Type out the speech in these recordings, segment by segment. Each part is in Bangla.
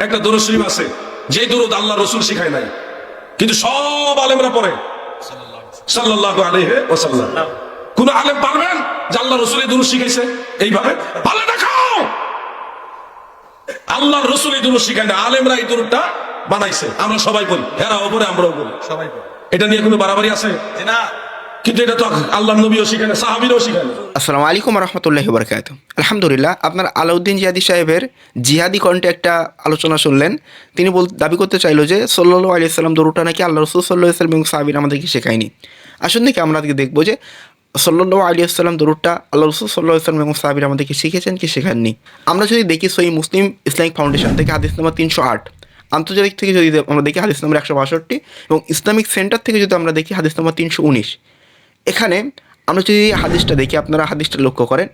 একটা দরুদ শরীফ আছে যে দরুদ আল্লাহ রসুল শিখায় নাই। কিন্তু সব আলেমরা পড়ে। সাল্লাল্লাহু আলাইহি ওয়াসাল্লাম। কোন আলেম পারবেন যে আল্লাহ রসুল দরুদ শিখাইছে? এইভাবে? পারলে দেখাও! আল্লাহ রসুল এই দরুদ শিখায় না আলেমরা এই দরুদটা বানাইছে। আমরা সবাই বলি হেরা ওপরে আমরাও বলি। সবাই বলে। এটা নিয়ে কোনো বাড়াবাড়ি আছে? না। কিন্তু এটা তো আল্লাহ নবীও শিখায় না, সাহাবিরও শিখায় না। আসসালামু আলাইকুম রহমতুল্লাহ বরকাত আলহামদুলিল্লাহ, আপনার আলাউদ্দিন জিয়াদি সাহেবের জিহাদি কণ্ঠে একটা আলোচনা শুনলেন। তিনি বল, দাবি করতে চাইলো যে সল্লু আলি সাল্লাম দরুটা নাকি আল্লাহ রসুল সাল্লাহ ইসলাম এবং সাহাবির আমাদেরকে শেখায়নি। আসুন দেখি আমরা আজকে দেখব যে সল্লু আলী আসসালাম দরুদটা আল্লাহ রসুল সাল্লাহ ইসলাম এবং সাহাবির আমাদেরকে শিখেছেন কি শেখাননি? আমরা যদি দেখি সই মুসলিম ইসলামিক ফাউন্ডেশন থেকে হাদিস নাম্বার তিনশো আট, আন্তর্জাতিক থেকে যদি আমরা দেখি হাদিস নম্বর একশো বাষট্টি এবং ইসলামিক সেন্টার থেকে যদি আমরা দেখি হাদিস নম্বর তিনশো উনিশ এখানে আমরা যদি হাদিসটা দেখি, আপনারা হাদিসটা লক্ষ্য করেন।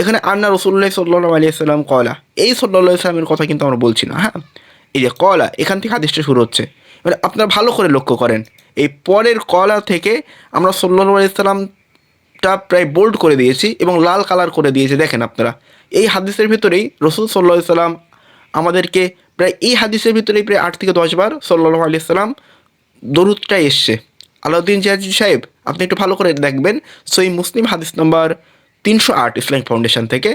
এখানে আন্না রসুল্লাহ সাল্লাহ আলিয়াল্লাম কলা এই সাল্লাহ ইসলামের কথা কিন্তু আমরা বলছি না হ্যাঁ? এই যে কলা এখান থেকে হাদিসটা শুরু হচ্ছে। মানে আপনারা ভালো করে লক্ষ্য করেন। এই পরের কলা থেকে আমরা সাল্লাহ আলিয়াল্লামটা প্রায় বোল্ড করে দিয়েছি এবং লাল কালার করে দিয়েছি, দেখেন আপনারা। এই হাদিসের ভিতরেই রসুল সাল্লাহ সাল্লাম আমাদেরকে প্রায়, এই হাদিসের ভিতরেই প্রায় আট থেকে দশ বার সাল্লাহ আলিয়াল্লাম দরুদটা এসছে। আলাউদ্দিন জিয়াজি সাহেব আপনি একটু ভালো করে দেখবেন। সই মুসলিম হাদিস নাম্বার তিনশো আট ইসলামিক ফাউন্ডেশন থেকে।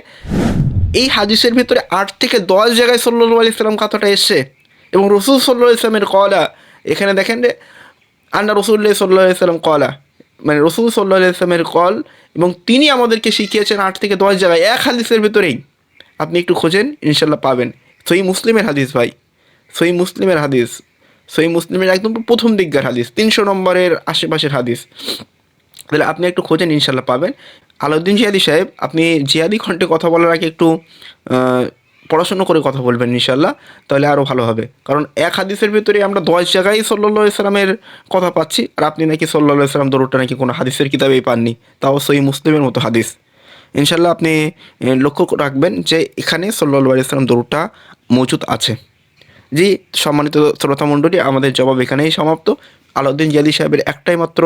এই হাদিসের ভিতরে আট থেকে দশ জায়গায় সল্লু আলি ইসলাম কথাটা এসছে এবং রসুল সাল্লাহ ইসলামের কলা এখানে দেখেন যে, আন্না রসুল্লাহ সাল্লাহ ইসলাম কলা মানে রসুল সাল্লাহ ইসলামের কল এবং তিনি আমাদেরকে শিখিয়েছেন আট থেকে দশ জায়গায়। এক হাদিসের ভিতরেই আপনি একটু খোঁজেন ইনশাল্লাহ পাবেন। সই মুসলিমের হাদিস ভাই সই মুসলিমের হাদিস। সই মুসলিমের একদম প্রথম দিককার হাদিস, তিনশো নম্বরের আশেপাশের হাদিস। তাহলে আপনি একটু খোঁজেন ইনশাল্লাহ পাবেন। আলাউদ্দিন জিয়াদি সাহেব, আপনি জিয়াদি খণ্ডে কথা বলার আগে একটু পড়াশুনো করে কথা বলবেন ইনশাল্লাহ তাহলে আরও ভালো হবে। কারণ এক হাদিসের ভিতরে আমরা দশ জায়গায় সাল্লা ইসলামের কথা পাচ্ছি, আর আপনি নাকি সাল্লা ইসলাম দরুদটা নাকি কোনো হাদিসের কিতাবেই পাননি। তাও সই মুসলিমের মতো হাদিস। ইনশাল্লাহ আপনি লক্ষ্য রাখবেন যে এখানে সাল্লা ইসলাম দরুদটা মজুদ আছে। জি সম্মানিত শ্রোতা মণ্ডলী আমাদের জবাব এখানেই সমাপ্ত। আলাউদ্দিন জিয়াদি সাহেবের একটাই মাত্র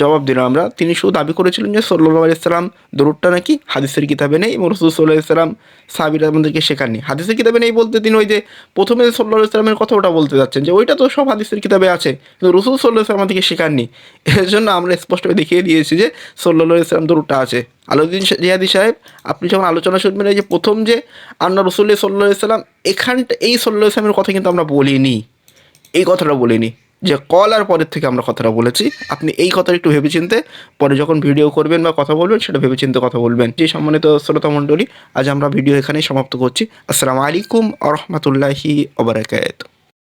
জবাব দিলাম আমরা। তিনি শুধু দাবি করেছিলেন যে সল্লু আলাইসাল্লাম দরুদটা নাকি হাদিসের কিতাবে নেই এবং রসুল সাল্লাহ ইসলাম সাহাবিরা আমাদেরকে শেখাননি। হাদিসের কিতাবে নেই বলতে তিনি ওই যে প্রথমে সল্লাহ ইসলামের কথা ওটা বলতে যাচ্ছেন যে ওইটা তো সব হাদিসের কিতাবে আছে, কিন্তু রসুল সাল্লাহ ইসলাম আমাদেরকে শেখাননি। এর জন্য আমরা স্পষ্টভাবে দেখিয়ে দিয়েছি যে সল্লাহ ইসলাম দরুদটা আছে। আলাউদ্দিন জিয়াদি সাহেব, আপনি যখন আলোচনা শুনবেন এই যে প্রথম যে আন্না রসুল্লাহ সাল্লাহ ইসলাম এখানটা এই সাল্লাহ ইসলামের কথা কিন্তু আমরা বলিনি। এই কথাটা বলিনি। যে কল আর পরের থেকে আমরা কথাটা বলেছি, আপনি এই কথাটা একটু ভেবেচিন্তে, পরে যখন ভিডিও করবেন বা কথা বলবেন, সেটা ভেবেচিন্তে কথা বলবেন। যে সম্মানিত শ্রোতা মণ্ডলী, আজ আমরা ভিডিও এখানেই সমাপ্ত করছি। আসসালামু আলাইকুম আ রহমতুল্লাহি ওবরাকাত